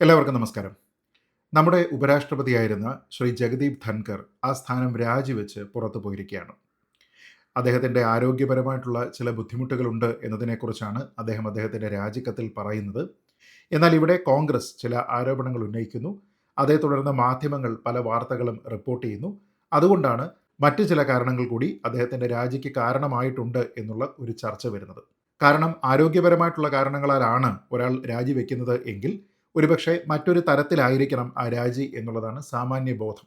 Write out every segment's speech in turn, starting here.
എല്ലാവർക്കും നമസ്കാരം. നമ്മുടെ ഉപരാഷ്ട്രപതിയായിരുന്ന ശ്രീ ജഗദീപ് ധൻകർ ആ സ്ഥാനം രാജിവെച്ച് പുറത്തു പോയിരിക്കുകയാണ്. അദ്ദേഹത്തിന്റെ ആരോഗ്യപരമായിട്ടുള്ള ചില ബുദ്ധിമുട്ടുകളുണ്ട് എന്നതിനെക്കുറിച്ചാണ് അദ്ദേഹം അദ്ദേഹത്തിന്റെ രാജിക്കത്തിൽ പറയുന്നത്. എന്നാൽ ഇവിടെ കോൺഗ്രസ് ചില ആരോപണങ്ങൾ ഉന്നയിക്കുന്നു. അതേ തുടർന്ന് മാധ്യമങ്ങൾ പല വാർത്തകളും റിപ്പോർട്ട് ചെയ്യുന്നു. അതുകൊണ്ടാണ് മറ്റു ചില കാരണങ്ങൾ കൂടി അദ്ദേഹത്തിന്റെ രാജിക്ക് കാരണമായിട്ടുണ്ട് എന്നുള്ള ഒരു ചർച്ച വരുന്നത്. കാരണം ആരോഗ്യപരമായിട്ടുള്ള കാരണങ്ങളാലാണ് ഒരാൾ രാജിവെക്കുന്നത് എങ്കിൽ ഒരുപക്ഷെ മറ്റൊരു തരത്തിലായിരിക്കണം ആ രാജി എന്നുള്ളതാണ് സാമാന്യ ബോധം.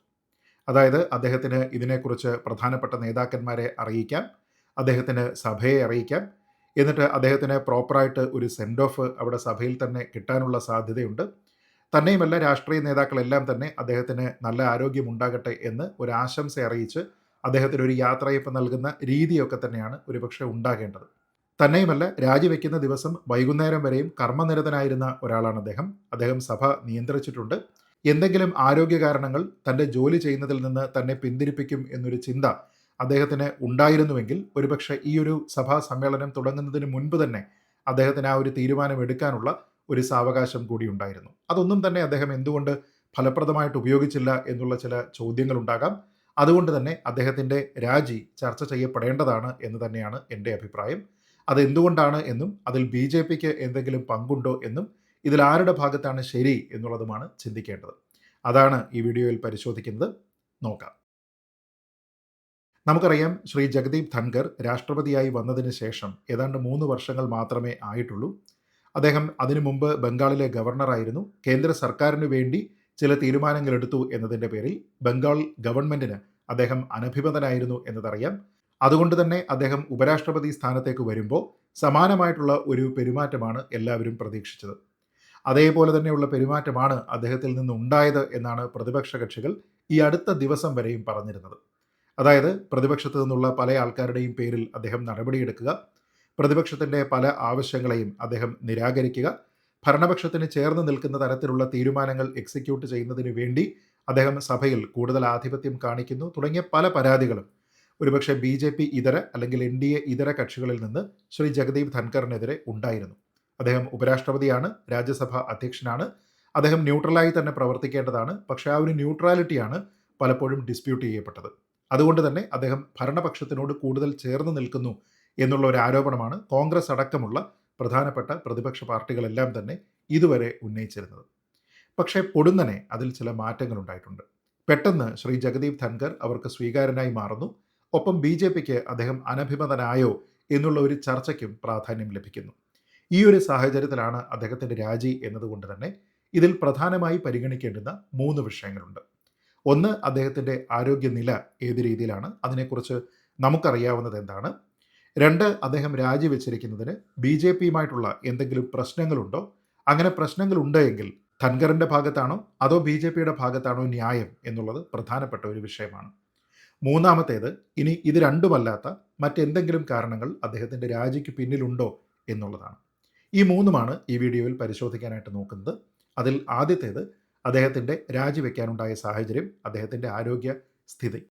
അതായത് അദ്ദേഹത്തിന് ഇതിനെക്കുറിച്ച് പ്രധാനപ്പെട്ട നേതാക്കന്മാരെ അറിയിക്കാം അദ്ദേഹത്തിന് സഭയെ അറിയിക്കാം എന്നിട്ട് അദ്ദേഹത്തിന് പ്രോപ്പറായിട്ട് ഒരു സെൻഡ് ഓഫ് അവിടെ സഭയിൽ തന്നെ കിട്ടാനുള്ള സാധ്യതയുണ്ട്. തന്നെയുമല്ല രാഷ്ട്രീയ നേതാക്കളെല്ലാം തന്നെ അദ്ദേഹത്തിന് നല്ല ആരോഗ്യം ഉണ്ടാകട്ടെ എന്ന് ഒരു ആശംസ അറിയിച്ച് അദ്ദേഹത്തിന് ഒരു യാത്രയപ്പ് നൽകുന്ന രീതിയൊക്കെ തന്നെയാണ് ഒരുപക്ഷെ ഉണ്ടാകേണ്ടത്. തന്നെയുമല്ല രാജിവെക്കുന്ന ദിവസം വൈകുന്നേരം വരെയും കർമ്മനിരതനായിരുന്ന ഒരാളാണ് അദ്ദേഹം. അദ്ദേഹം സഭ നിയന്ത്രിച്ചിട്ടുണ്ട്. എന്തെങ്കിലും ആരോഗ്യ കാരണങ്ങൾ തന്റെ ജോലി ചെയ്യുന്നതിൽ നിന്ന് തന്നെ പിന്തിരിപ്പിക്കും എന്നൊരു ചിന്ത അദ്ദേഹത്തിന് ഉണ്ടായിരുന്നുവെങ്കിൽ ഒരുപക്ഷെ ഈ ഒരു സഭാ സമ്മേളനം തുടങ്ങുന്നതിന് മുൻപ് തന്നെ അദ്ദേഹത്തിന് ആ ഒരു തീരുമാനം എടുക്കാനുള്ള ഒരു സാവകാശം കൂടി ഉണ്ടായിരുന്നു. അതൊന്നും തന്നെ അദ്ദേഹം എന്തുകൊണ്ട് ഫലപ്രദമായിട്ട് ഉപയോഗിച്ചില്ല എന്നുള്ള ചില ചോദ്യങ്ങൾ ഉണ്ടാകാം. അതുകൊണ്ട് തന്നെ അദ്ദേഹത്തിന്റെ രാജി ചർച്ച ചെയ്യപ്പെടേണ്ടതാണ് എന്ന് തന്നെയാണ് എന്റെ അഭിപ്രായം. അത് എന്തുകൊണ്ടാണ് എന്നും അതിൽ ബി ജെ പിക്ക് എന്തെങ്കിലും പങ്കുണ്ടോ എന്നും ഇതിൽ ആരുടെ ഭാഗത്താണ് ശരി എന്നുള്ളതുമാണ് ചിന്തിക്കേണ്ടത്. അതാണ് ഈ വീഡിയോയിൽ പരിശോധിക്കുന്നത്. നോക്കാം. നമുക്കറിയാം ശ്രീ ജഗദീപ് ധൻഖർ രാഷ്ട്രപതിയായി വന്നതിന് ശേഷം ഏതാണ്ട് മൂന്ന് വർഷങ്ങൾ മാത്രമേ ആയിട്ടുള്ളൂ. അദ്ദേഹം അതിനു മുമ്പ് ബംഗാളിലെ ഗവർണറായിരുന്നു കേന്ദ്ര സർക്കാരിനു വേണ്ടി ചില തീരുമാനങ്ങൾ എടുത്തു എന്നതിന്റെ പേരിൽ ബംഗാൾ ഗവൺമെന്റിന് അദ്ദേഹം അനഭിമതനായിരുന്നു എന്നതറിയാം. അതുകൊണ്ട് തന്നെ അദ്ദേഹം ഉപരാഷ്ട്രപതി സ്ഥാനത്തേക്ക് വരുമ്പോൾ സമാനമായിട്ടുള്ള ഒരു പെരുമാറ്റമാണ് എല്ലാവരും പ്രതീക്ഷിച്ചത്. അതേപോലെ തന്നെയുള്ള പെരുമാറ്റമാണ് അദ്ദേഹത്തിൽ നിന്ന് ഉണ്ടായത് എന്നാണ് പ്രതിപക്ഷ കക്ഷികൾ ഈ അടുത്ത ദിവസം വരെയും പറഞ്ഞിരുന്നത്. അതായത് പ്രതിപക്ഷത്തു നിന്നുള്ള പല ആൾക്കാരുടെയും പേരിൽ അദ്ദേഹം നടപടിയെടുക്കുക പ്രതിപക്ഷത്തിന്റെ പല ആവശ്യങ്ങളെയും അദ്ദേഹം നിരാകരിക്കുക ഭരണപക്ഷത്തിന് ചേർന്ന് നിൽക്കുന്ന തരത്തിലുള്ള തീരുമാനങ്ങൾ എക്സിക്യൂട്ട് ചെയ്യുന്നതിന് വേണ്ടി അദ്ദേഹം സഭയിൽ കൂടുതൽ ആധിപത്യം കാണിക്കുന്നു തുടങ്ങിയ പല പരാതികളും ഒരുപക്ഷെ ബി ജെ പി ഇതര അല്ലെങ്കിൽ എൻ ഡി എ ഇതര കക്ഷികളിൽ നിന്ന് ശ്രീ ജഗദീപ് ധൻഖറിനെതിരെ ഉണ്ടായിരുന്നു. അദ്ദേഹം ഉപരാഷ്ട്രപതിയാണ് രാജ്യസഭ അധ്യക്ഷനാണ്. അദ്ദേഹം ന്യൂട്രലായി തന്നെ പ്രവർത്തിക്കേണ്ടതാണ്. പക്ഷേ ആ ഒരു ന്യൂട്രാലിറ്റിയാണ് പലപ്പോഴും ഡിസ്പ്യൂട്ട് ചെയ്യപ്പെട്ടത്. അതുകൊണ്ട് തന്നെ അദ്ദേഹം ഭരണപക്ഷത്തിനോട് കൂടുതൽ ചേർന്ന് നിൽക്കുന്നു എന്നുള്ള ഒരു ആരോപണമാണ് കോൺഗ്രസ് അടക്കമുള്ള പ്രധാനപ്പെട്ട പ്രതിപക്ഷ പാർട്ടികളെല്ലാം തന്നെ ഇതുവരെ ഉന്നയിച്ചിരുന്നത്. പക്ഷേ പൊടുന്നനെ അതിൽ ചില മാറ്റങ്ങൾ ഉണ്ടായിട്ടുണ്ട്. പെട്ടെന്ന് ശ്രീ ജഗദീപ് ധൻഖർ അവർക്ക് സ്വീകാരനായി മാറുന്നു. ഒപ്പം ബി ജെ പിക്ക് അദ്ദേഹം അനഭിമതനായോ എന്നുള്ള ഒരു ചർച്ചയ്ക്കും പ്രാധാന്യം ലഭിക്കുന്നു. ഈ ഒരു സാഹചര്യത്തിലാണ് അദ്ദേഹത്തിന്റെ രാജി എന്നതുകൊണ്ട് തന്നെ ഇതിൽ പ്രധാനമായി പരിഗണിക്കേണ്ടുന്ന മൂന്ന് വിഷയങ്ങളുണ്ട്. ഒന്ന് അദ്ദേഹത്തിന്റെ ആരോഗ്യനില ഏത് രീതിയിലാണ്? അതിനെക്കുറിച്ച് നമുക്കറിയാവുന്നത് എന്താണ്? രണ്ട് അദ്ദേഹം രാജിവെച്ചിരിക്കുന്നതിന് ബി ജെ പിയുമായിട്ടുള്ള എന്തെങ്കിലും പ്രശ്നങ്ങളുണ്ടോ? അങ്ങനെ പ്രശ്നങ്ങളുണ്ട് എങ്കിൽ ധൻഖറിന്റെ ഭാഗത്താണോ? അതോ ബി ജെ പിയുടെ ഭാഗത്താണോ ന്യായം എന്നുള്ളത് പ്രധാനപ്പെട്ട ഒരു വിഷയമാണ്. മൂന്നാമത്തേത് ഇനി ഇത് രണ്ടുമല്ലാത്ത മറ്റെന്തെങ്കിലും കാരണങ്ങൾ അദ്ദേഹത്തിന്റെ രാജിക്ക് പിന്നിലുണ്ടോ എന്നുള്ളതാണ്. ഈ മൂന്നുമാണ് ഈ വീഡിയോയിൽ പരിശോധിക്കാനായിട്ട് നോക്കുന്നത്. അതിൽ ആദ്യത്തേത് അദ്ദേഹത്തിന്റെ രാജിവെക്കാനുണ്ടായ സാഹചര്യം അദ്ദേഹത്തിന്റെ ആരോഗ്യ സ്ഥിതി.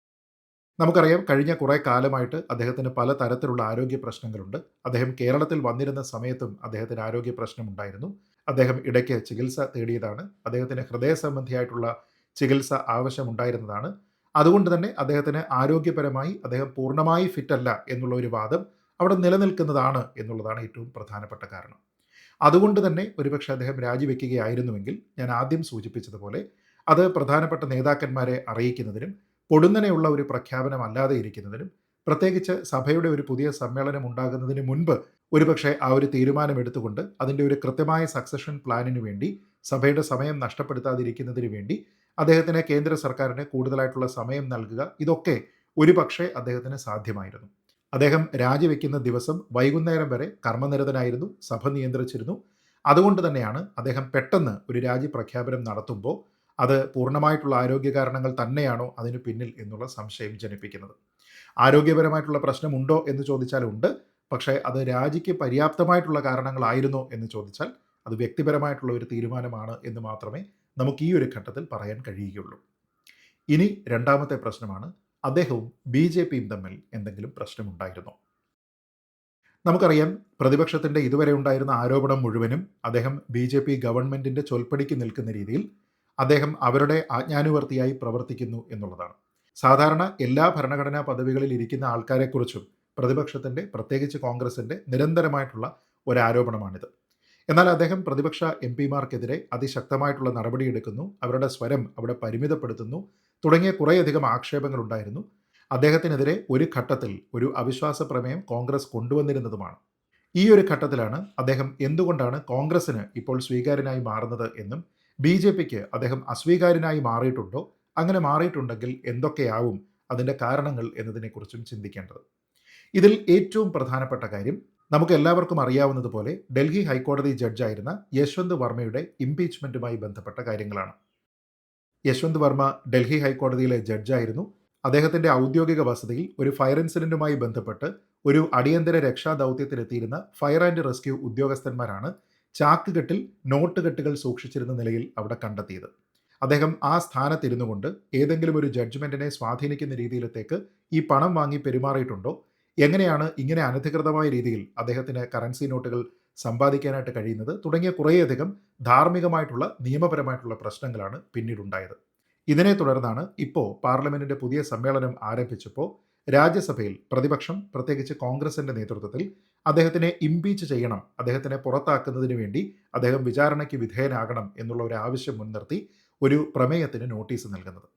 നമുക്കറിയാം കഴിഞ്ഞ കുറേ കാലമായിട്ട് അദ്ദേഹത്തിന് പല തരത്തിലുള്ള ആരോഗ്യ പ്രശ്നങ്ങളുണ്ട്. അദ്ദേഹം കേരളത്തിൽ വന്നിരുന്ന സമയത്തും അദ്ദേഹത്തിന് ആരോഗ്യ പ്രശ്നമുണ്ടായിരുന്നു അദ്ദേഹം ഇടയ്ക്ക് ചികിത്സ തേടിയതാണ്. അദ്ദേഹത്തിന് ഹൃദയ സംബന്ധിയായിട്ടുള്ള ചികിത്സ ആവശ്യമുണ്ടായിരുന്നതാണ് അതുകൊണ്ട് തന്നെ അദ്ദേഹത്തിന് ആരോഗ്യപരമായി അദ്ദേഹം പൂർണമായി ഫിറ്റല്ല എന്നുള്ള ഒരു വാദം അവിടെ നിലനിൽക്കുന്നതാണ് എന്നുള്ളതാണ് ഏറ്റവും പ്രധാനപ്പെട്ട കാരണം. അതുകൊണ്ട് തന്നെ ഒരുപക്ഷെ അദ്ദേഹം രാജിവെക്കുകയായിരുന്നുവെങ്കിൽ ഞാൻ ആദ്യം സൂചിപ്പിച്ചതുപോലെ അത് പ്രധാനപ്പെട്ട നേതാക്കന്മാരെ അറിയിക്കുന്നതിനും പൊടുന്നനെയുള്ള ഒരു പ്രഖ്യാപനമല്ലാതെ ഇരിക്കുന്നതിനും പ്രത്യേകിച്ച് സഭയുടെ ഒരു പുതിയ സമ്മേളനം ഉണ്ടാകുന്നതിന് മുൻപ് ഒരുപക്ഷെ ആ ഒരു തീരുമാനം എടുത്തുകൊണ്ട് അതിന്റെ ഒരു കൃത്യമായ സക്സഷൻ പ്ലാനിന് വേണ്ടി സഭയുടെ സമയം നഷ്ടപ്പെടുത്താതിരിക്കുന്നതിന് വേണ്ടി അദ്ദേഹത്തിന് കേന്ദ്ര സർക്കാരിന് കൂടുതലായിട്ടുള്ള സമയം നൽകുക. ഇതൊക്കെ ഒരുപക്ഷെ അദ്ദേഹത്തിന് സാധ്യമായിരുന്നു. അദ്ദേഹം രാജിവെക്കുന്ന ദിവസം വൈകുന്നേരം വരെ കർമ്മനിരതനായിരുന്നു സഭ നിയന്ത്രിച്ചിരുന്നു. അതുകൊണ്ട് തന്നെയാണ് അദ്ദേഹം പെട്ടെന്ന് ഒരു രാജി പ്രഖ്യാപനം നടത്തുമ്പോൾ അത് പൂർണമായിട്ടുള്ള ആരോഗ്യ കാരണങ്ങൾ തന്നെയാണോ അതിന് പിന്നിൽ എന്നുള്ള സംശയം ജനിപ്പിക്കുന്നത്. ആരോഗ്യപരമായിട്ടുള്ള പ്രശ്നമുണ്ടോ എന്ന് ചോദിച്ചാൽ ഉണ്ട്. പക്ഷേ അത് രാജിക്ക് പര്യാപ്തമായിട്ടുള്ള കാരണങ്ങളായിരുന്നോ എന്ന് ചോദിച്ചാൽ അത് വ്യക്തിപരമായിട്ടുള്ള ഒരു തീരുമാനമാണ് എന്ന് മാത്രമേ നമുക്ക് ഈ ഒരു ഘട്ടത്തിൽ പറയാൻ കഴിയുകയുള്ളൂ. ഇനി രണ്ടാമത്തെ പ്രശ്നമാണ് അദ്ദേഹവും ബി ജെ പിയും തമ്മിൽ എന്തെങ്കിലും പ്രശ്നമുണ്ടായിരുന്നോ? നമുക്കറിയാം പ്രതിപക്ഷത്തിന്റെ ഇതുവരെ ഉണ്ടായിരുന്ന ആരോപണം മുഴുവനും അദ്ദേഹം ബി ജെ പി ഗവൺമെന്റിന്റെ ചൊൽപ്പടിക്ക് നിൽക്കുന്ന രീതിയിൽ അദ്ദേഹം അവരുടെ ആജ്ഞാനുവർത്തിയായി പ്രവർത്തിക്കുന്നു എന്നുള്ളതാണ്. സാധാരണ എല്ലാ ഭരണഘടനാ പദവികളിൽ ഇരിക്കുന്ന ആൾക്കാരെക്കുറിച്ചും പ്രതിപക്ഷത്തിന്റെ പ്രത്യേകിച്ച് കോൺഗ്രസിന്റെ നിരന്തരമായിട്ടുള്ള ഒരു ആരോപണമാണിത് എന്നാൽ അദ്ദേഹം പ്രതിപക്ഷ എം പിമാർക്കെതിരെ അതിശക്തമായിട്ടുള്ള നടപടിയെടുക്കുന്നു അവരുടെ സ്വരം അവിടെ പരിമിതപ്പെടുത്തുന്നു. തുടങ്ങിയ കുറേയധികം ആക്ഷേപങ്ങൾ ഉണ്ടായിരുന്നു അദ്ദേഹത്തിനെതിരെ ഒരു ഘട്ടത്തിൽ ഒരു അവിശ്വാസ പ്രമേയം കോൺഗ്രസ് കൊണ്ടുവന്നിരുന്നതുമാണ്. ഈ ഒരു ഘട്ടത്തിലാണ് അദ്ദേഹം എന്തുകൊണ്ടാണ് കോൺഗ്രസിന് ഇപ്പോൾ സ്വീകാര്യനായി മാറുന്നത് എന്നും ബി ജെ പിക്ക് അദ്ദേഹം അസ്വീകാര്യനായി മാറിയിട്ടുണ്ടോ അങ്ങനെ മാറിയിട്ടുണ്ടെങ്കിൽ എന്തൊക്കെയാവും അതിന്റെ കാരണങ്ങൾ എന്നതിനെക്കുറിച്ചും ചിന്തിക്കേണ്ടത്. ഇതിൽ ഏറ്റവും പ്രധാനപ്പെട്ട കാര്യം നമുക്ക് എല്ലാവർക്കും അറിയാവുന്നതുപോലെ ഡൽഹി ഹൈക്കോടതി ജഡ്ജായിരുന്ന യശ്വന്ത് വർമ്മയുടെ ഇംപീച്ച്മെന്റുമായി ബന്ധപ്പെട്ട കാര്യങ്ങളാണ്. യശ്വന്ത് വർമ്മ ഡൽഹി ഹൈക്കോടതിയിലെ ജഡ്ജായിരുന്നു. അദ്ദേഹത്തിന്റെ ഔദ്യോഗിക വസതിയിൽ ഒരു ഫയർ ഇൻസിഡന്റുമായി ബന്ധപ്പെട്ട് ഒരു അടിയന്തര രക്ഷാ ദൗത്യത്തിലെത്തിയിരുന്ന ഫയർ ആൻഡ് റെസ്ക്യൂ ഉദ്യോഗസ്ഥന്മാരാണ് ചാക്കുകെട്ടിൽ നോട്ടുകെട്ടുകൾ സൂക്ഷിച്ചിരുന്ന നിലയിൽ അവിടെ കണ്ടെത്തിയത്. അദ്ദേഹം ആ സ്ഥാനത്തിരുന്നു കൊണ്ട് ഏതെങ്കിലും ഒരു ജഡ്ജ്മെന്റിനെ സ്വാധീനിക്കുന്ന രീതിയിലത്തേക്ക് ഈ പണം വാങ്ങി പെരുമാറിയിട്ടുണ്ടോ? എങ്ങനെയാണ് ഇങ്ങനെ അനധികൃതമായ രീതിയിൽ അദ്ദേഹത്തിന് കറൻസി നോട്ടുകൾ സമ്പാദിക്കാനായിട്ട് കഴിയുന്നത് തുടങ്ങിയ കുറേയധികം ധാർമ്മികമായിട്ടുള്ള നിയമപരമായിട്ടുള്ള പ്രശ്നങ്ങളാണ് പിന്നീടുണ്ടായത്. ഇതിനെ തുടർന്നാണ് ഇപ്പോൾ പാർലമെന്റിന്റെ പുതിയ സമ്മേളനം ആരംഭിച്ചപ്പോൾ രാജ്യസഭയിൽ പ്രതിപക്ഷം പ്രത്യേകിച്ച് കോൺഗ്രസിന്റെ നേതൃത്വത്തിൽ അദ്ദേഹത്തിനെ ഇംപീച്ച് ചെയ്യണം അദ്ദേഹത്തിനെ പുറത്താക്കുന്നതിന് വേണ്ടി അദ്ദേഹം വിചാരണയ്ക്ക് വിധേയനാകണം എന്നുള്ള ഒരു ആവശ്യം മുൻനിർത്തി ഒരു പ്രമേയത്തിന് നോട്ടീസ് നൽകുന്നത്.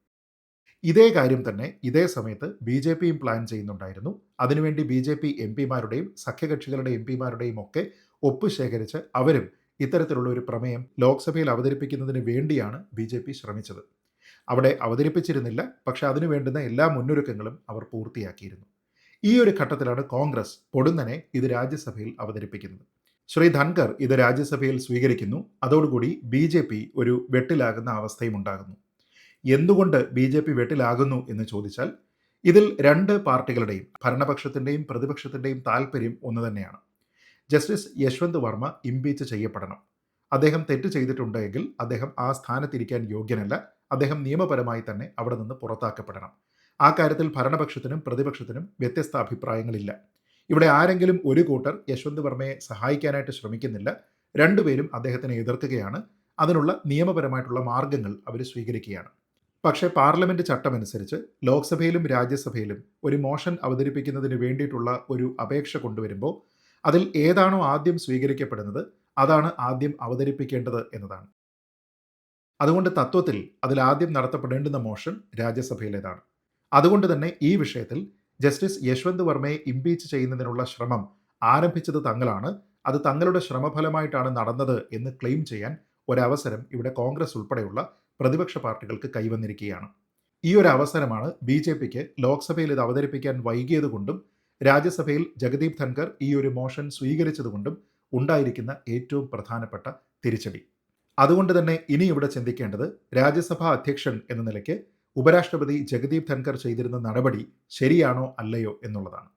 ഇതേ കാര്യം തന്നെ ഇതേ സമയത്ത് ബി ജെ പിയും പ്ലാൻ ചെയ്യുന്നുണ്ടായിരുന്നു. അതിനുവേണ്ടി ബി ജെ പി എം പിമാരുടെയും സഖ്യകക്ഷികളുടെ എം പിമാരുടെയും ഒക്കെ ഒപ്പ് ശേഖരിച്ച് അവരും ഇത്തരത്തിലുള്ള ഒരു പ്രമേയം ലോക്സഭയിൽ അവതരിപ്പിക്കുന്നതിന് വേണ്ടിയാണ് ബി ജെ പി ശ്രമിച്ചത്. അവിടെ അവതരിപ്പിച്ചിരുന്നില്ല പക്ഷെ അതിനു വേണ്ടുന്ന എല്ലാ മുന്നൊരുക്കങ്ങളും അവർ പൂർത്തിയാക്കിയിരുന്നു. ഈ ഒരു ഘട്ടത്തിലാണ് കോൺഗ്രസ് പൊടുന്നനെ ഇത് രാജ്യസഭയിൽ അവതരിപ്പിക്കുന്നത്. ശ്രീ ധൻകർ ഇത് രാജ്യസഭയിൽ സ്വീകരിക്കുന്നു. അതോടുകൂടി ബി ജെ പി ഒരു വെട്ടിലാകുന്ന അവസ്ഥയും ഉണ്ടാകുന്നു. എന്തുകൊണ്ട് ബി ജെ പി വെട്ടിലാകുന്നു എന്ന് ചോദിച്ചാൽ ഇതിൽ രണ്ട് പാർട്ടികളുടെയും ഭരണപക്ഷത്തിന്റെയും പ്രതിപക്ഷത്തിന്റെയും താല്പര്യം ഒന്ന് തന്നെയാണ്. ജസ്റ്റിസ് യശ്വന്ത് വർമ്മ ഇംപീച്ച് ചെയ്യപ്പെടണം. അദ്ദേഹം തെറ്റ് ചെയ്തിട്ടുണ്ടെങ്കിൽ അദ്ദേഹം ആ സ്ഥാനത്തിരിക്കാൻ യോഗ്യനല്ല. അദ്ദേഹം നിയമപരമായി തന്നെ അവിടെ നിന്ന് പുറത്താക്കപ്പെടണം. ആ കാര്യത്തിൽ ഭരണപക്ഷത്തിനും പ്രതിപക്ഷത്തിനും വ്യത്യസ്ത അഭിപ്രായങ്ങളില്ല. ഇവിടെ ആരെങ്കിലും ഒരു കൂട്ടർ യശ്വന്ത് വർമ്മയെ സഹായിക്കാനായിട്ട് ശ്രമിക്കുന്നില്ല. രണ്ടുപേരും അദ്ദേഹത്തിനെ എതിർക്കുകയാണ്. അതിനുള്ള നിയമപരമായിട്ടുള്ള മാർഗങ്ങൾ അവർ സ്വീകരിക്കുകയാണ്. പക്ഷേ പാർലമെന്റ് ചട്ടമനുസരിച്ച് ലോക്സഭയിലും രാജ്യസഭയിലും ഒരു മോഷൻ അവതരിപ്പിക്കുന്നതിന് വേണ്ടിയിട്ടുള്ള ഒരു അപേക്ഷ കൊണ്ടുവരുമ്പോൾ അതിൽ ഏതാണോ ആദ്യം സ്വീകരിക്കപ്പെടുന്നത് അതാണ് ആദ്യം അവതരിപ്പിക്കേണ്ടത് എന്നതാണ്. അതുകൊണ്ട് തത്വത്തിൽ അതിൽ ആദ്യം നടത്തപ്പെടേണ്ടുന്ന മോഷൻ രാജ്യസഭയിലേതാണ്. അതുകൊണ്ട് തന്നെ ഈ വിഷയത്തിൽ ജസ്റ്റിസ് യശ്വന്ത് വർമ്മയെ ഇംപീച്ച് ചെയ്യുന്നതിനുള്ള ശ്രമം ആരംഭിച്ചത് തങ്ങളാണ്. അത് തങ്ങളുടെ ശ്രമഫലമായിട്ടാണ് നടന്നത് എന്ന് ക്ലെയിം ചെയ്യാൻ ഒരവസരം ഇവിടെ കോൺഗ്രസ് ഉൾപ്പെടെയുള്ള പ്രതിപക്ഷ പാർട്ടികൾക്ക് കൈവന്നിരിക്കുകയാണ്. ഈ ഒരു അവസരമാണ് ബി ജെ പിക്ക് ലോക്സഭയിൽ ഇത് അവതരിപ്പിക്കാൻ വൈകിയതുകൊണ്ടും രാജ്യസഭയിൽ ജഗദീപ് ധൻകർ ഈ ഒരു മോഷൻ സ്വീകരിച്ചതുകൊണ്ടും ഉണ്ടായിരിക്കുന്ന ഏറ്റവും പ്രധാനപ്പെട്ട തിരിച്ചടി. അതുകൊണ്ട് തന്നെ ഇനി ഇവിടെ ചിന്തിക്കേണ്ടത് രാജ്യസഭാ അധ്യക്ഷൻ എന്ന നിലയ്ക്ക് ഉപരാഷ്ട്രപതി ജഗദീപ് ധൻകർ ചെയ്തിരുന്ന നടപടി ശരിയാണോ അല്ലയോ എന്നുള്ളതാണ്.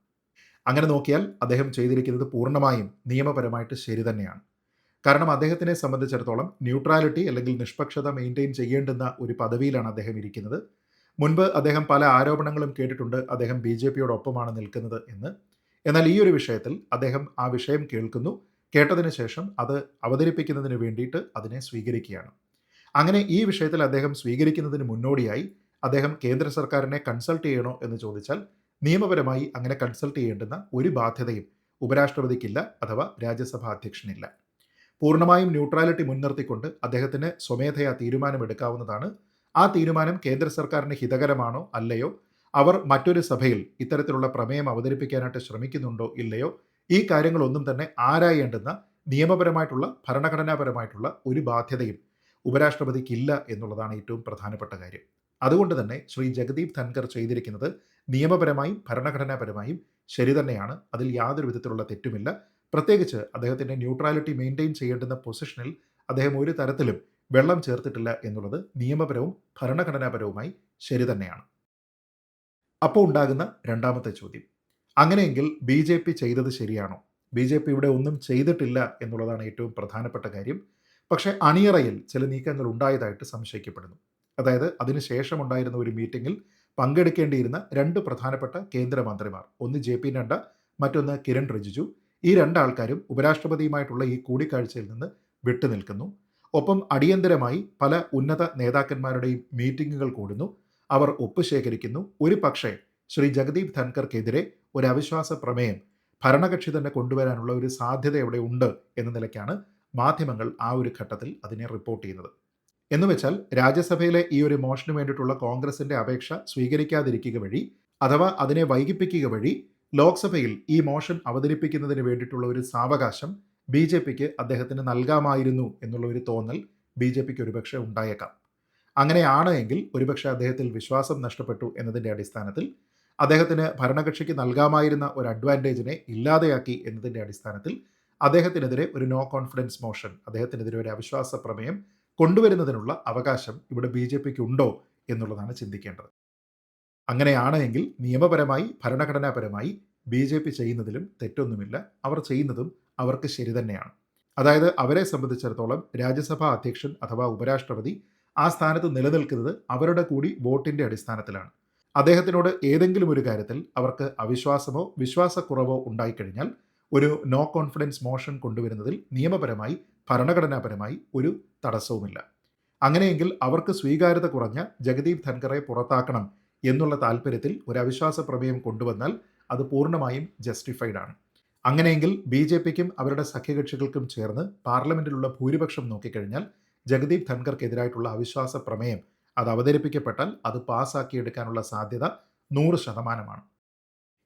അങ്ങനെ നോക്കിയാൽ അദ്ദേഹം ചെയ്തിരിക്കുന്നത് പൂർണമായും നിയമപരമായിട്ട് ശരി തന്നെയാണ്. കാരണം അദ്ദേഹത്തിനെ സംബന്ധിച്ചിടത്തോളം ന്യൂട്രാലിറ്റി അല്ലെങ്കിൽ നിഷ്പക്ഷത മെയിന്റെയിൻ ചെയ്യേണ്ടുന്ന ഒരു പദവിയിലാണ് അദ്ദേഹം ഇരിക്കുന്നത്. മുൻപ് അദ്ദേഹം പല ആരോപണങ്ങളും കേട്ടിട്ടുണ്ട്. അദ്ദേഹം ബി ജെ പിയോടൊപ്പമാണ് നിൽക്കുന്നത് എന്ന്. എന്നാൽ ഈ ഒരു വിഷയത്തിൽ അദ്ദേഹം ആ വിഷയം കേൾക്കുന്നു. കേട്ടതിന് ശേഷം അത് അവതരിപ്പിക്കുന്നതിന് വേണ്ടിയിട്ട് അതിനെ സ്വീകരിക്കുകയാണ്. അങ്ങനെ ഈ വിഷയത്തിൽ അദ്ദേഹം സ്വീകരിക്കുന്നതിന് മുന്നോടിയായി അദ്ദേഹം കേന്ദ്ര സർക്കാരിനെ കൺസൾട്ട് ചെയ്യണോ എന്ന് ചോദിച്ചാൽ നിയമപരമായി അങ്ങനെ കൺസൾട്ട് ചെയ്യേണ്ടുന്ന ഒരു ബാധ്യതയും ഉപരാഷ്ട്രപതിക്കില്ല അഥവാ രാജ്യസഭാ അധ്യക്ഷനില്ല. പൂർണമായും ന്യൂട്രാലിറ്റി മുൻനിർത്തിക്കൊണ്ട് അദ്ദേഹത്തിന് സ്വമേധയാ തീരുമാനമെടുക്കാവുന്നതാണ്. ആ തീരുമാനം കേന്ദ്ര സർക്കാരിന് ഹിതകരമാണോ അല്ലയോ? അവർ മറ്റൊരു സഭയിൽ ഇത്തരത്തിലുള്ള പ്രമേയം അവതരിപ്പിക്കാനായിട്ട് ശ്രമിക്കുന്നുണ്ടോ ഇല്ലയോ? ഈ കാര്യങ്ങളൊന്നും തന്നെ ആരായേണ്ടുന്ന നിയമപരമായിട്ടുള്ള ഭരണഘടനാപരമായിട്ടുള്ള ഒരു ബാധ്യതയും ഉപരാഷ്ട്രപതിക്കില്ല എന്നുള്ളതാണ് ഏറ്റവും പ്രധാനപ്പെട്ട കാര്യം. അതുകൊണ്ട് തന്നെ ശ്രീ ജഗദീപ് ധൻകർ ചെയ്തിരിക്കുന്നത് നിയമപരമായും ഭരണഘടനാപരമായും ശരി തന്നെയാണ്. അതിൽ യാതൊരു വിധത്തിലുള്ള തെറ്റുമില്ല. പ്രത്യേകിച്ച് അദ്ദേഹത്തിന്റെ ന്യൂട്രാലിറ്റി മെയിന്റെയിൻ ചെയ്യേണ്ടുന്ന പൊസിഷനിൽ അദ്ദേഹം ഒരു തരത്തിലും വെള്ളം ചേർത്തിട്ടില്ല എന്നുള്ളത് നിയമപരവും ഭരണഘടനാപരവുമായി ശരി തന്നെയാണ്. അപ്പോൾ ഉണ്ടാകുന്ന രണ്ടാമത്തെ ചോദ്യം. അങ്ങനെയെങ്കിൽ ബി ജെ പി ചെയ്തത് ശരിയാണോ? ബി ജെ പി ഇവിടെ ഒന്നും ചെയ്തിട്ടില്ല എന്നുള്ളതാണ് ഏറ്റവും പ്രധാനപ്പെട്ട കാര്യം. പക്ഷേ അണിയറയിൽ ചില നീക്കങ്ങൾ ഉണ്ടായതായിട്ട് സംശയിക്കപ്പെടുന്നു. അതായത് അതിനുശേഷം ഉണ്ടായിരുന്ന ഒരു മീറ്റിംഗിൽ പങ്കെടുക്കേണ്ടിയിരുന്ന രണ്ട് പ്രധാനപ്പെട്ട കേന്ദ്രമന്ത്രിമാർ ഒന്ന് ജെ പി നഡ്ഡ മറ്റൊന്ന് കിരൺ റിജിജു. ഈ രണ്ടാൾക്കാരും ഉപരാഷ്ട്രപതിയുമായിട്ടുള്ള ഈ കൂടിക്കാഴ്ചയിൽ നിന്ന് വിട്ടുനിൽക്കുന്നു ഒപ്പം അടിയന്തരമായി പല ഉന്നത നേതാക്കന്മാരുടെയും മീറ്റിംഗുകൾ കൂടുന്നു. അവർ ഒപ്പ് ശേഖരിക്കുന്നു. ഒരു പക്ഷേ ശ്രീ ജഗദീപ് ധൻകർക്കെതിരെ ഒരു അവിശ്വാസ പ്രമേയം ഭരണകക്ഷി തന്നെ കൊണ്ടുവരാനുള്ള ഒരു സാധ്യത എവിടെ ഉണ്ട് എന്ന നിലയ്ക്കാണ് മാധ്യമങ്ങൾ ആ ഒരു ഘട്ടത്തിൽ അതിനെ റിപ്പോർട്ട് ചെയ്യുന്നത്. എന്ന് വെച്ചാൽ രാജ്യസഭയിലെ ഈ ഒരു മോഷന് വേണ്ടിയിട്ടുള്ള കോൺഗ്രസിന്റെ അപേക്ഷ സ്വീകരിക്കാതിരിക്കുക വഴി അഥവാ അതിനെ വൈകിപ്പിക്കുക വഴി ലോക്സഭയിൽ ഈ മോഷൻ അവതരിപ്പിക്കുന്നതിന് വേണ്ടിയിട്ടുള്ള ഒരു സാവകാശം ബി ജെ പിക്ക് അദ്ദേഹത്തിന് നൽകാമായിരുന്നു എന്നുള്ള ഒരു തോന്നൽ ബി ജെ പിക്ക് ഒരുപക്ഷെ ഉണ്ടായേക്കാം. അങ്ങനെയാണ് എങ്കിൽ ഒരുപക്ഷെ അദ്ദേഹത്തിൽ വിശ്വാസം നഷ്ടപ്പെട്ടു എന്നതിന്റെ അടിസ്ഥാനത്തിൽ അദ്ദേഹത്തിന് ഭരണകക്ഷിക്ക് നൽകാമായിരുന്ന ഒരു അഡ്വാന്റേജിനെ ഇല്ലാതെയാക്കി എന്നതിന്റെ അടിസ്ഥാനത്തിൽ അദ്ദേഹത്തിനെതിരെ ഒരു നോ കോൺഫിഡൻസ് മോഷൻ അദ്ദേഹത്തിനെതിരെ ഒരു അവിശ്വാസ പ്രമേയം കൊണ്ടുവരുന്നതിനുള്ള അവകാശം ഇവിടെ ബി ജെ പിക്ക് ഉണ്ടോ എന്നുള്ളതാണ് ചിന്തിക്കേണ്ടത്. അങ്ങനെയാണ് എങ്കിൽ നിയമപരമായി ഭരണഘടനാപരമായി ബി ജെ പി ചെയ്യുന്നതിലും തെറ്റൊന്നുമില്ല. അവർ ചെയ്യുന്നതും അവർക്ക് ശരി തന്നെയാണ്. അതായത് അവരെ സംബന്ധിച്ചിടത്തോളം രാജ്യസഭാ അധ്യക്ഷൻ അഥവാ ഉപരാഷ്ട്രപതി ആ സ്ഥാനത്ത് നിലനിൽക്കുന്നത് അവരുടെ കൂടി വോട്ടിന്റെ അടിസ്ഥാനത്തിലാണ്. അദ്ദേഹത്തിനോട് ഏതെങ്കിലും ഒരു കാര്യത്തിൽ അവർക്ക് അവിശ്വാസമോ വിശ്വാസക്കുറവോ ഉണ്ടായിക്കഴിഞ്ഞാൽ ഒരു നോ കോൺഫിഡൻസ് മോഷൻ കൊണ്ടുവരുന്നതിൽ നിയമപരമായി ഭരണഘടനാപരമായി ഒരു തടസ്സവുമില്ല. അങ്ങനെയെങ്കിൽ അവർക്ക് സ്വീകാര്യത കുറഞ്ഞ ജഗദീപ് ധൻഖറെ പുറത്താക്കണം എന്നുള്ള താല്പര്യത്തിൽ ഒരു അവിശ്വാസ പ്രമേയം കൊണ്ടുവന്നാൽ അത് പൂർണമായും ജസ്റ്റിഫൈഡ് ആണ്. അങ്ങനെയെങ്കിൽ ബി ജെ പിക്കും അവരുടെ സഖ്യകക്ഷികൾക്കും ചേർന്ന് പാർലമെന്റിലുള്ള ഭൂരിപക്ഷം നോക്കിക്കഴിഞ്ഞാൽ ജഗദീപ് ധൻഖർക്കെതിരായിട്ടുള്ള അവിശ്വാസ പ്രമേയം അത് അവതരിപ്പിക്കപ്പെട്ടാൽ അത് പാസ്സാക്കിയെടുക്കാനുള്ള സാധ്യത നൂറ് ശതമാനമാണ്.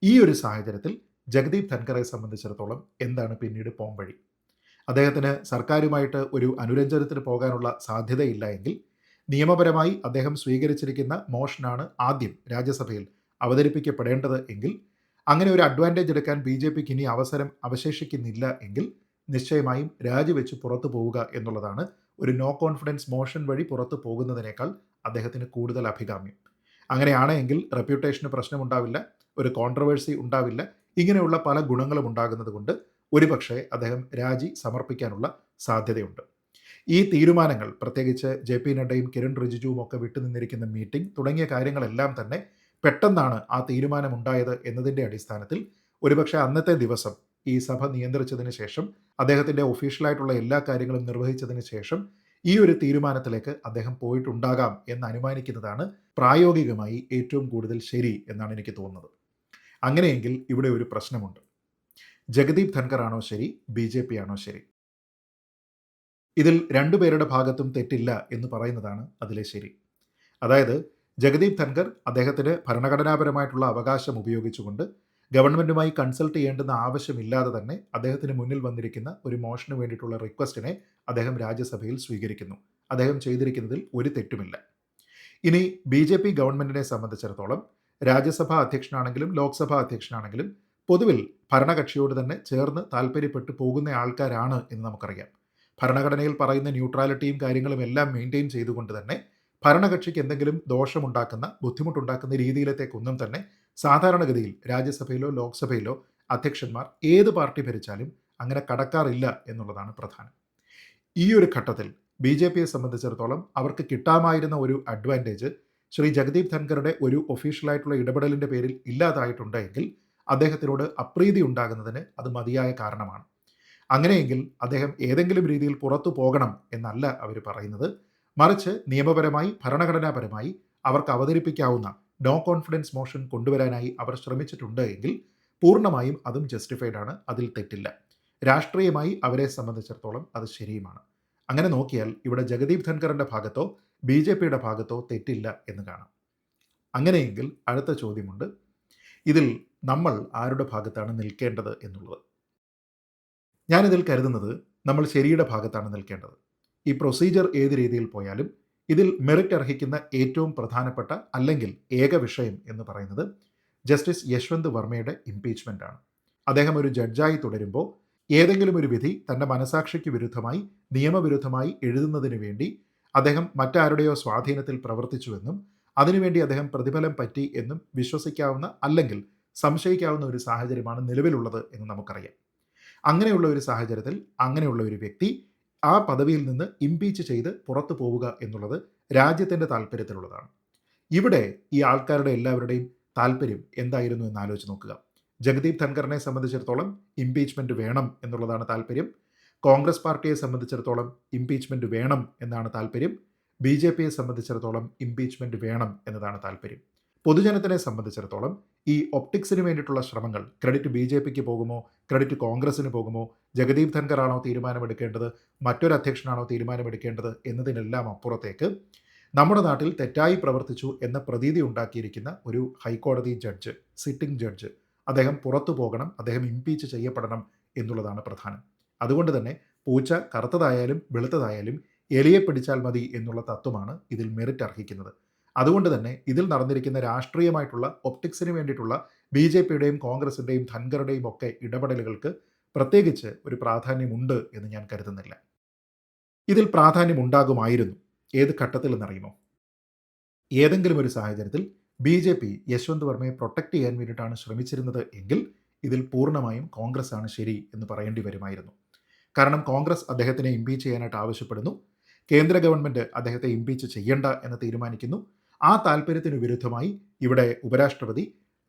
ഈ ഒരു സാഹചര്യത്തിൽ ജഗദീപ് ധൻഖറെ സംബന്ധിച്ചിടത്തോളം എന്താണ് പിന്നീട് പോംവഴി? അദ്ദേഹത്തിന് സർക്കാരുമായിട്ട് ഒരു അനുരഞ്ജനത്തിന് പോകാനുള്ള സാധ്യതയില്ല എങ്കിൽ നിയമപരമായി അദ്ദേഹം സ്വീകരിച്ചിരിക്കുന്ന മോഷനാണ് ആദ്യം രാജ്യസഭയിൽ അവതരിപ്പിക്കപ്പെടേണ്ടത് എങ്കിൽ അങ്ങനെ ഒരു അഡ്വാന്റേജ് എടുക്കാൻ ബി ജെ പിക്ക് ഇനി അവസരം അവശേഷിക്കുന്നില്ല എങ്കിൽ നിശ്ചയമായും രാജിവെച്ച് പുറത്തു പോവുക എന്നുള്ളതാണ് ഒരു നോ കോൺഫിഡൻസ് മോഷൻ വഴി പുറത്തു പോകുന്നതിനേക്കാൾ അദ്ദേഹത്തിന് കൂടുതൽ അഭികാമ്യം. അങ്ങനെയാണ് എങ്കിൽ റെപ്യൂട്ടേഷന് പ്രശ്നമുണ്ടാവില്ല ഒരു കോൺട്രവേഴ്സി ഉണ്ടാവില്ല ഇങ്ങനെയുള്ള പല ഗുണങ്ങളും ഉണ്ടാകുന്നത് കൊണ്ട് ഒരുപക്ഷെ അദ്ദേഹം രാജി സമർപ്പിക്കാനുള്ള സാധ്യതയുണ്ട്. ഈ തീരുമാനങ്ങൾ പ്രത്യേകിച്ച് ജെ പി നഡ്ഡയും കിരൺ റിജിജുവും ഒക്കെ വിട്ടുനിന്നിരിക്കുന്ന മീറ്റിംഗ് തുടങ്ങിയ കാര്യങ്ങളെല്ലാം തന്നെ പെട്ടെന്നാണ് ആ തീരുമാനമുണ്ടായത് എന്നതിന്റെ അടിസ്ഥാനത്തിൽ ഒരുപക്ഷെ അന്നത്തെ ദിവസം ഈ സഭ നിയന്ത്രിച്ചതിന് ശേഷം അദ്ദേഹത്തിന്റെ ഒഫീഷ്യലായിട്ടുള്ള എല്ലാ കാര്യങ്ങളും നിർവഹിച്ചതിന് ശേഷം ഈ ഒരു തീരുമാനത്തിലേക്ക് അദ്ദേഹം പോയിട്ടുണ്ടാകാം എന്ന് അനുമാനിക്കുന്നതാണ് പ്രായോഗികമായി ഏറ്റവും കൂടുതൽ ശരി എന്നാണ് എനിക്ക് തോന്നുന്നത്. അങ്ങനെയെങ്കിൽ ഇവിടെ ഒരു പ്രശ്നമുണ്ട്. ജഗദീപ് ധൻഖർ ആണോ ശരി? ബി ജെ പി ആണോ ശരി? ഇതിൽ രണ്ടുപേരുടെ ഭാഗത്തും തെറ്റില്ല എന്ന് പറയുന്നതാണ് അതിലെ ശരി. അതായത് ജഗദീപ് ധൻഖർ അദ്ദേഹത്തിന് ഭരണഘടനാപരമായിട്ടുള്ള അവകാശം ഉപയോഗിച്ചുകൊണ്ട് ഗവൺമെന്റുമായി കൺസൾട്ട് ചെയ്യേണ്ടുന്ന ആവശ്യമില്ലാതെ തന്നെ അദ്ദേഹത്തിന് മുന്നിൽ വന്നിരിക്കുന്ന ഒരു മോഷന് വേണ്ടിയിട്ടുള്ള റിക്വസ്റ്റിനെ അദ്ദേഹം രാജ്യസഭയിൽ സ്വീകരിക്കുന്നു. അദ്ദേഹം ചെയ്തിരിക്കുന്നതിൽ ഒരു തെറ്റുമില്ല. ഇനി ബി ജെ പി ഗവൺമെന്റിനെ സംബന്ധിച്ചിടത്തോളം രാജ്യസഭാ അധ്യക്ഷനാണെങ്കിലും ലോക്സഭാ അധ്യക്ഷനാണെങ്കിലും പൊതുവിൽ ഭരണകക്ഷിയോട് തന്നെ ചേർന്ന് താല്പര്യപ്പെട്ടു പോകുന്ന ആൾക്കാരാണ് എന്ന് നമുക്കറിയാം. ഭരണഘടനയിൽ പറയുന്ന ന്യൂട്രാലിറ്റിയും കാര്യങ്ങളും എല്ലാം മെയിന്റെയിൻ ചെയ്തുകൊണ്ട് തന്നെ ഭരണകക്ഷിക്ക് എന്തെങ്കിലും ദോഷമുണ്ടാക്കുന്ന ബുദ്ധിമുട്ടുണ്ടാക്കുന്ന രീതിയിലത്തേക്കൊന്നും തന്നെ സാധാരണഗതിയിൽ രാജ്യസഭയിലോ ലോക്സഭയിലോ അധ്യക്ഷന്മാർ ഏത് പാർട്ടി ഭരിച്ചാലും അങ്ങനെ കടക്കാറില്ല എന്നുള്ളതാണ് പ്രധാനം. ഈ ഒരു ഘട്ടത്തിൽ ബി ജെ പിയെ സംബന്ധിച്ചിടത്തോളം അവർക്ക് കിട്ടാമായിരുന്ന ഒരു അഡ്വാന്റേജ് ശ്രീ ജഗദീപ് ധൻഖറുടെ ഒരു ഒഫീഷ്യലായിട്ടുള്ള ഇടപെടലിന്റെ പേരിൽ ഇല്ലാതായിട്ടുണ്ടെങ്കിൽ അദ്ദേഹത്തിനോട് അപ്രീതി ഉണ്ടാകുന്നതിന് അത് മതിയായ കാരണമാണ്. അങ്ങനെയെങ്കിൽ അദ്ദേഹം ഏതെങ്കിലും രീതിയിൽ പുറത്തു പോകണം എന്നല്ല അവർ പറയുന്നത്. മറിച്ച് നിയമപരമായി ഭരണഘടനാപരമായി അവർക്ക് അവതരിപ്പിക്കാവുന്ന നോ കോൺഫിഡൻസ് മോഷൻ കൊണ്ടുവരാനായി അവർ ശ്രമിച്ചിട്ടുണ്ട് എങ്കിൽ പൂർണമായും അതും ജസ്റ്റിഫൈഡ് ആണ് അതിൽ തെറ്റില്ല. രാഷ്ട്രീയമായി അവരെ സംബന്ധിച്ചിടത്തോളം അത് ശരിയുമാണ്. അങ്ങനെ നോക്കിയാൽ ഇവിടെ ജഗദീപ് ധൻഖറിന്റെ ഭാഗത്തോ ബി ജെ പിയുടെ ഭാഗത്തോ തെറ്റില്ല എന്ന് കാണാം. അങ്ങനെയെങ്കിൽ അടുത്ത ചോദ്യമുണ്ട്. ഇതിൽ നമ്മൾ ആരുടെ ഭാഗത്താണ് നിൽക്കേണ്ടത് എന്നുള്ളത്? ഞാനിതിൽ കരുതുന്നത് നമ്മൾ ശരിയുടെ ഭാഗത്താണ് നിൽക്കേണ്ടത്. ഈ പ്രൊസീജിയർ ഏത് രീതിയിൽ പോയാലും ഇതിൽ മെറിറ്റ് അർഹിക്കുന്ന ഏറ്റവും പ്രധാനപ്പെട്ട അല്ലെങ്കിൽ ഏക വിഷയം എന്ന് പറയുന്നത് ജസ്റ്റിസ് യശ്വന്ത് വർമ്മയുടെ ഇംപീച്ച്മെന്റ് ആണ്. അദ്ദേഹം ഒരു ജഡ്ജായി തുടരുമ്പോൾ ഏതെങ്കിലും ഒരു വിധി തന്റെ മനസാക്ഷിക്ക് വിരുദ്ധമായി നിയമവിരുദ്ധമായി എഴുതുന്നതിന് വേണ്ടി അദ്ദേഹം മറ്റാരുടെയോ സ്വാധീനത്തിൽ പ്രവർത്തിച്ചുവെന്നും അതിനുവേണ്ടി അദ്ദേഹം പ്രതിഫലം പറ്റി എന്നും വിശ്വസിക്കാവുന്ന അല്ലെങ്കിൽ സംശയിക്കാവുന്ന ഒരു സാഹചര്യമാണ് നിലവിലുള്ളത് എന്ന് നമുക്കറിയാം. അങ്ങനെയുള്ള ഒരു സാഹചര്യത്തിൽ അങ്ങനെയുള്ള ഒരു വ്യക്തി ആ പദവിയിൽ നിന്ന് ഇംപീച്ച് ചെയ്ത് പുറത്തു പോവുക എന്നുള്ളത് രാജ്യത്തിന്റെ താല്പര്യത്തിലുള്ളതാണ്. ഇവിടെ ഈ ആൾക്കാരുടെ എല്ലാവരുടെയും താല്പര്യം എന്തായിരുന്നു എന്ന് ആലോചിച്ച് നോക്കുക. ജഗദീപ് ധൻഖറിനെ സംബന്ധിച്ചിടത്തോളം ഇംപീച്ച്മെന്റ് വേണം എന്നുള്ളതാണ് താല്പര്യം. കോൺഗ്രസ് പാർട്ടിയെ സംബന്ധിച്ചിടത്തോളം ഇംപീച്ച്മെന്റ് വേണം എന്നാണ് താല്പര്യം. ബി ജെ പിയെ സംബന്ധിച്ചിടത്തോളം ഇംപീച്ച്മെന്റ് വേണം എന്നതാണ് താല്പര്യം. പൊതുജനത്തിനെ സംബന്ധിച്ചിടത്തോളം ഈ ഒപ്റ്റിക്സിന് വേണ്ടിയിട്ടുള്ള ശ്രമങ്ങൾ ക്രെഡിറ്റ് ബി ജെ പിക്ക് പോകുമോ ക്രെഡിറ്റ് കോൺഗ്രസിന് പോകുമോ ജഗദീപ് ധൻഖറാണോ തീരുമാനമെടുക്കേണ്ടത് മറ്റൊരു അധ്യക്ഷനാണോ തീരുമാനമെടുക്കേണ്ടത് എന്നതിനെല്ലാം അപ്പുറത്തേക്ക് നമ്മുടെ നാട്ടിൽ തെറ്റായി പ്രവർത്തിച്ചു എന്ന പ്രതീതി ഉണ്ടാക്കിയിരിക്കുന്ന ഒരു ഹൈക്കോടതി ജഡ്ജ് സിറ്റിംഗ് ജഡ്ജ് അദ്ദേഹം പുറത്തു പോകണം അദ്ദേഹം ഇംപീച്ച് ചെയ്യപ്പെടണം എന്നുള്ളതാണ് പ്രധാനം. അതുകൊണ്ട് തന്നെ പൂച്ച കറുത്തതായാലും വെളുത്തതായാലും എലിയെ പിടിച്ചാൽ മതി എന്നുള്ള തത്വമാണ് ഇതിൽ മെറിറ്റ് അർഹിക്കുന്നത്. അതുകൊണ്ട് തന്നെ ഇതിൽ നടന്നിരിക്കുന്ന രാഷ്ട്രീയമായിട്ടുള്ള ഒപ്റ്റിക്സിന് വേണ്ടിയിട്ടുള്ള ബി ജെ പിയുടെയും കോൺഗ്രസിന്റെയും ധൻഖറുടെയും ഒക്കെ ഇടപെടലുകൾക്ക് പ്രത്യേകിച്ച് ഒരു പ്രാധാന്യമുണ്ട് എന്ന് ഞാൻ കരുതുന്നില്ല. ഇതിൽ പ്രാധാന്യമുണ്ടാകുമായിരുന്നു. ഏത് ഘട്ടത്തിൽ എന്നറിയുമോ ഏതെങ്കിലും ഒരു സാഹചര്യത്തിൽ ബി ജെ പി യശ്വന്ത് വർമ്മയെ പ്രൊട്ടക്റ്റ് ചെയ്യാൻ വേണ്ടിയിട്ടാണ് ശ്രമിച്ചിരുന്നത് എങ്കിൽ ഇതിൽ പൂർണമായും കോൺഗ്രസ് ആണ് ശരി എന്ന് പറയേണ്ടി വരുമായിരുന്നു. കാരണം കോൺഗ്രസ് അദ്ദേഹത്തിനെ ഇംപീച്ച് ചെയ്യാനായിട്ട് ആവശ്യപ്പെടുന്നു. കേന്ദ്ര ഗവൺമെന്റ് അദ്ദേഹത്തെ ഇംപീച്ച് ചെയ്യണ്ട എന്ന് തീരുമാനിക്കുന്നു. ആ താല്പര്യത്തിന് വിരുദ്ധമായി ഇവിടെ ഉപരാഷ്ട്രപതി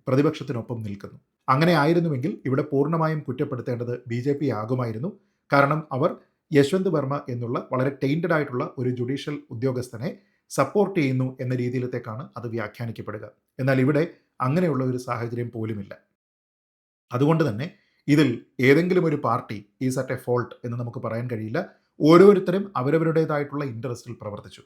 പ്രതിപക്ഷത്തിനൊപ്പം നിൽക്കുന്നു. അങ്ങനെ ആയിരുന്നുവെങ്കിൽ ഇവിടെ പൂർണമായും കുറ്റപ്പെടുത്തേണ്ടത് ബി ജെ പി ആകുമായിരുന്നു. കാരണം അവർ യശ്വന്ത് വർമ്മ എന്നുള്ള വളരെ ടൈന്റഡ് ആയിട്ടുള്ള ഒരു ജുഡീഷ്യൽ ഉദ്യോഗസ്ഥനെ സപ്പോർട്ട് ചെയ്യുന്നു എന്ന രീതിയിലത്തേക്കാണ് അത് വ്യാഖ്യാനിക്കപ്പെടുക. എന്നാൽ ഇവിടെ അങ്ങനെയുള്ള ഒരു സാഹചര്യം പോലുമില്ല. അതുകൊണ്ട് തന്നെ ഇതിൽ ഏതെങ്കിലും ഒരു party is at a fault എന്ന് നമുക്ക് പറയാൻ കഴിയില്ല. ഓരോരുത്തരും അവരവരുടേതായിട്ടുള്ള ഇൻട്രസ്റ്റിൽ പ്രവർത്തിച്ചു.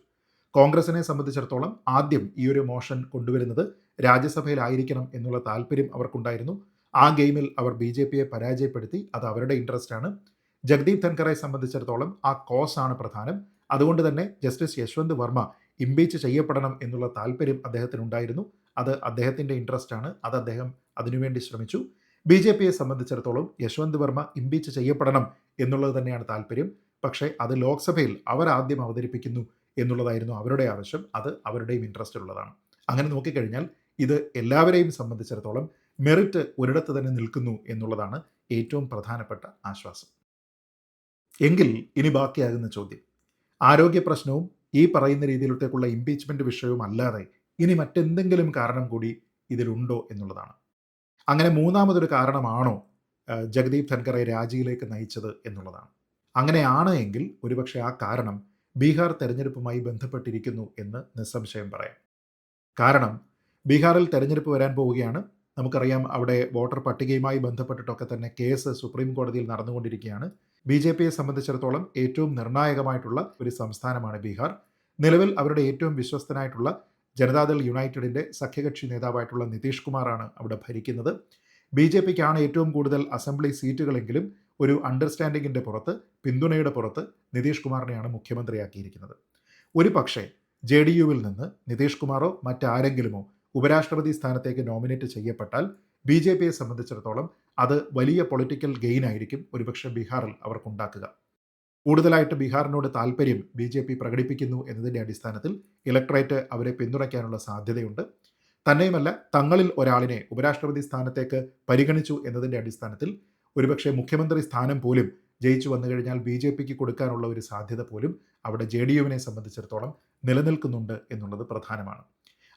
കോൺഗ്രസിനെ സംബന്ധിച്ചിടത്തോളം ആദ്യം ഈ ഒരു മോഷൻ കൊണ്ടുവരുന്നത് രാജ്യസഭയിലായിരിക്കണം എന്നുള്ള താല്പര്യം അവർക്കുണ്ടായിരുന്നു. ആ ഗെയിമിൽ അവർ ബി ജെ പിയെ പരാജയപ്പെടുത്തി അത് അവരുടെ ഇൻട്രസ്റ്റ് ആണ്. ജഗ്ദീപ് ധൻഖറെ സംബന്ധിച്ചിടത്തോളം ആ കോസ് ആണ് പ്രധാനം. അതുകൊണ്ട് തന്നെ ജസ്റ്റിസ് യശ്വന്ത് വർമ്മ ഇംപീച്ച് ചെയ്യപ്പെടണം എന്നുള്ള താല്പര്യം അദ്ദേഹത്തിനുണ്ടായിരുന്നു. അത് അദ്ദേഹത്തിന്റെ ഇൻട്രസ്റ്റ് ആണ്. അത് അദ്ദേഹം അതിനുവേണ്ടി ശ്രമിച്ചു. ബി ജെ പിയെ സംബന്ധിച്ചിടത്തോളം യശ്വന്ത് വർമ്മ ഇംപീച്ച് ചെയ്യപ്പെടണം എന്നുള്ളത് തന്നെയാണ് താല്പര്യം. പക്ഷേ അത് ലോക്സഭയിൽ അവർ ആദ്യം അവതരിപ്പിക്കുന്നു. എന്നുള്ളതായിരുന്നു അവരുടെ ആവശ്യം. അത് അവരുടെയും ഇൻട്രസ്റ്റ് ഉള്ളതാണ്. അങ്ങനെ നോക്കിക്കഴിഞ്ഞാൽ ഇത് എല്ലാവരെയും സംബന്ധിച്ചിടത്തോളം മെറിറ്റ് ഒരിടത്ത് തന്നെ നിൽക്കുന്നു എന്നുള്ളതാണ് ഏറ്റവും പ്രധാനപ്പെട്ട ആശ്വാസം. എങ്കിൽ ഇനി ബാക്കിയാകുന്ന ചോദ്യം. ആരോഗ്യ പ്രശ്നവും ഈ പറയുന്ന രീതിയിലത്തേക്കുള്ള ഇംപീച്ച്മെന്റ് വിഷയവും അല്ലാതെ ഇനി മറ്റെന്തെങ്കിലും കാരണം കൂടി ഇതിലുണ്ടോ എന്നുള്ളതാണ്. അങ്ങനെ മൂന്നാമതൊരു കാരണമാണോ ജഗദീപ് ധൻഖറെ രാജിയിലേക്ക് നയിച്ചത് എന്നുള്ളതാണ്. അങ്ങനെയാണ് എങ്കിൽ ഒരുപക്ഷെ ആ കാരണം ബീഹാർ തെരഞ്ഞെടുപ്പുമായി ബന്ധപ്പെട്ടിരിക്കുന്നു എന്ന് നിസ്സംശയം പറയാം. കാരണം ബീഹാറിൽ തെരഞ്ഞെടുപ്പ് വരാൻ പോവുകയാണ്. നമുക്കറിയാം അവിടെ വോട്ടർ പട്ടികയുമായി ബന്ധപ്പെട്ടിട്ടൊക്കെ തന്നെ കേസ് സുപ്രീം കോടതിയിൽ നടന്നുകൊണ്ടിരിക്കുകയാണ്. ബി ജെ പിയെ സംബന്ധിച്ചിടത്തോളം ഏറ്റവും നിർണായകമായിട്ടുള്ള ഒരു സംസ്ഥാനമാണ് ബീഹാർ. നിലവിൽ അവരുടെ ഏറ്റവും വിശ്വസ്തനായിട്ടുള്ള ജനതാദൾ യുണൈറ്റഡിന്റെ സഖ്യകക്ഷി നേതാവായിട്ടുള്ള നിതീഷ് കുമാറാണ് അവിടെ ഭരിക്കുന്നത്. ബി ജെ പിക്കാണ് ഏറ്റവും കൂടുതൽ അസംബ്ലി സീറ്റുകളെങ്കിലും ഒരു അണ്ടർസ്റ്റാൻഡിങ്ങിന്റെ പുറത്ത് പിന്തുണയുടെ പുറത്ത് നിതീഷ് കുമാറിനെയാണ് മുഖ്യമന്ത്രിയാക്കിയിരിക്കുന്നത്. ഒരു പക്ഷേ ജെ ഡി യുവിൽ നിന്ന് നിതീഷ് കുമാറോ മറ്റാരെങ്കിലുമോ ഉപരാഷ്ട്രപതി സ്ഥാനത്തേക്ക് നോമിനേറ്റ് ചെയ്യപ്പെട്ടാൽ ബി ജെ പിയെ സംബന്ധിച്ചിടത്തോളം അത് വലിയ പൊളിറ്റിക്കൽ ഗെയിൻ ആയിരിക്കും ഒരുപക്ഷെ ബീഹാറിൽ അവർക്കുണ്ടാക്കുക. കൂടുതലായിട്ട് ബീഹാറിനോട് താല്പര്യം ബി ജെ പി പ്രകടിപ്പിക്കുന്നു എന്നതിന്റെ അടിസ്ഥാനത്തിൽ ഇലക്ട്രേറ്റ് അവരെ പിന്തുണയ്ക്കാനുള്ള സാധ്യതയുണ്ട്. തന്നെയുമല്ല തങ്ങളിൽ ഒരാളിനെ ഉപരാഷ്ട്രപതി സ്ഥാനത്തേക്ക് പരിഗണിച്ചു എന്നതിന്റെ അടിസ്ഥാനത്തിൽ ഒരുപക്ഷെ മുഖ്യമന്ത്രി സ്ഥാനം പോലും ജയിച്ചു വന്നു കഴിഞ്ഞാൽ ബി ജെ പിക്ക് കൊടുക്കാനുള്ള ഒരു സാധ്യത പോലും അവിടെ ജെ ഡി യുവിനെ സംബന്ധിച്ചിടത്തോളം നിലനിൽക്കുന്നുണ്ട് എന്നുള്ളത് പ്രധാനമാണ്.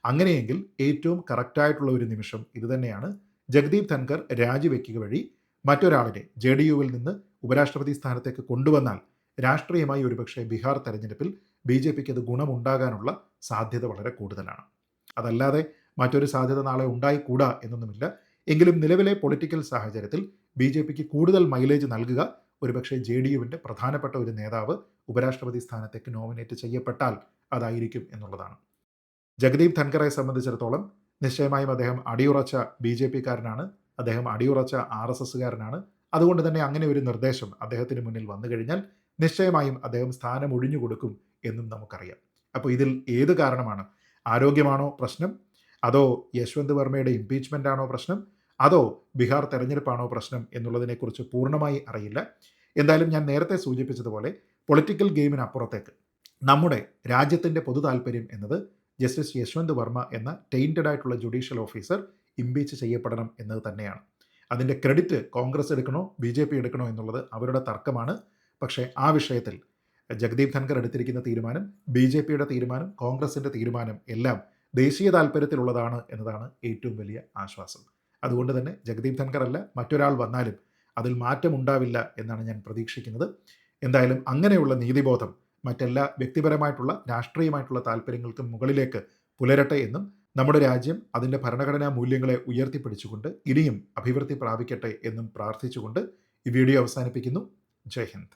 അങ്ങനെയെങ്കിൽ ഏറ്റവും കറക്റ്റായിട്ടുള്ള ഒരു നിമിഷം ഇതുതന്നെയാണ് ജഗ്ദീപ് ധൻഖർ രാജിവെക്കുക വഴി മറ്റൊരാളിനെ ജെ ഡി യുവിൽ നിന്ന് ഉപരാഷ്ട്രപതി സ്ഥാനത്തേക്ക് കൊണ്ടുവന്നാൽ രാഷ്ട്രീയമായി ഒരുപക്ഷെ ബീഹാർ തെരഞ്ഞെടുപ്പിൽ ബി ജെ പിക്ക് അത് ഗുണമുണ്ടാകാനുള്ള സാധ്യത വളരെ കൂടുതലാണ്. അതല്ലാതെ മറ്റൊരു സാധ്യത നാളെ ഉണ്ടായിക്കൂടാ എന്നൊന്നുമില്ല. എങ്കിലും നിലവിലെ പൊളിറ്റിക്കൽ സാഹചര്യത്തിൽ ബി ജെ പിക്ക് കൂടുതൽ മൈലേജ് നൽകുക. ഒരുപക്ഷെ ജെ ഡി യുവിന്റെ പ്രധാനപ്പെട്ട ഒരു നേതാവ് ഉപരാഷ്ട്രപതി സ്ഥാനത്തേക്ക് നോമിനേറ്റ് ചെയ്യപ്പെട്ടാൽ അതായിരിക്കും എന്നുള്ളതാണ്. ജഗദീപ് ധൻഖറെ സംബന്ധിച്ചിടത്തോളം നിശ്ചയമായും അദ്ദേഹം അടിയുറച്ച ബി ജെ പിക്കാരനാണ്. അദ്ദേഹം അടിയുറച്ച ആർ എസ് എസ്സുകാരനാണ്. അതുകൊണ്ട് തന്നെ അങ്ങനെ ഒരു നിർദ്ദേശം അദ്ദേഹത്തിന് മുന്നിൽ വന്നു കഴിഞ്ഞാൽ നിശ്ചയമായും അദ്ദേഹം സ്ഥാനം ഒഴിഞ്ഞു കൊടുക്കും എന്നും നമുക്കറിയാം. അപ്പോൾ ഇതിൽ ഏത് കാരണമാണ്? ആരോഗ്യമാണോ പ്രശ്നം? അതോ യശ്വന്ത് വർമ്മയുടെ ഇംപീച്ച്മെന്റ് ആണോ പ്രശ്നം? അതോ ബീഹാർ തെരഞ്ഞെടുപ്പാണോ പ്രശ്നം എന്നുള്ളതിനെക്കുറിച്ച് പൂർണമായി അറിയില്ല. എന്തായാലും ഞാൻ നേരത്തെ സൂചിപ്പിച്ചതുപോലെ പൊളിറ്റിക്കൽ ഗെയിമിനപ്പുറത്തേക്ക്. നമ്മുടെ രാജ്യത്തിന്റെ പൊതു താല്പര്യം എന്നത് ജസ്റ്റിസ് യശ്വന്ത് വർമ്മ എന്ന ടെയിന്റഡ് ആയിട്ടുള്ള ജുഡീഷ്യൽ ഓഫീസർ ഇംപീച്ച് ചെയ്യപ്പെടണം എന്നത് തന്നെയാണ്. അതിന്റെ ക്രെഡിറ്റ് കോൺഗ്രസ് എടുക്കണോ ബി ജെ പി എടുക്കണോ എന്നുള്ളത് അവരുടെ തർക്കമാണ്. പക്ഷേ ആ വിഷയത്തിൽ ജഗദീപ് ധൻഖർ എടുത്തിരിക്കുന്ന തീരുമാനം ബി ജെ പിയുടെ തീരുമാനം കോൺഗ്രസിന്റെ തീരുമാനം എല്ലാം ദേശീയ താല്പര്യത്തിലുള്ളതാണ് എന്നതാണ് ഏറ്റവും വലിയ ആശ്വാസം. അതുകൊണ്ട് തന്നെ ജഗദീപ് ധൻകർ അല്ല മറ്റൊരാൾ വന്നാലും അതിൽ മാറ്റമുണ്ടാവില്ല എന്നാണ് ഞാൻ പ്രതീക്ഷിക്കുന്നത്. എന്തായാലും അങ്ങനെയുള്ള നീതിബോധം മറ്റെല്ലാ വ്യക്തിപരമായിട്ടുള്ള രാഷ്ട്രീയമായിട്ടുള്ള താല്പര്യങ്ങൾക്കും മുകളിലേക്ക് പുലരട്ടെ എന്നും നമ്മുടെ രാജ്യം അതിന്റെ ഭരണഘടനാ മൂല്യങ്ങളെ ഉയർത്തിപ്പിടിച്ചുകൊണ്ട് ഇനിയും അഭിവൃദ്ധി പ്രാപിക്കട്ടെ എന്നും പ്രാർത്ഥിച്ചുകൊണ്ട് ഈ വീഡിയോ അവസാനിപ്പിക്കുന്നു. ജയ് ഹിന്ദ്.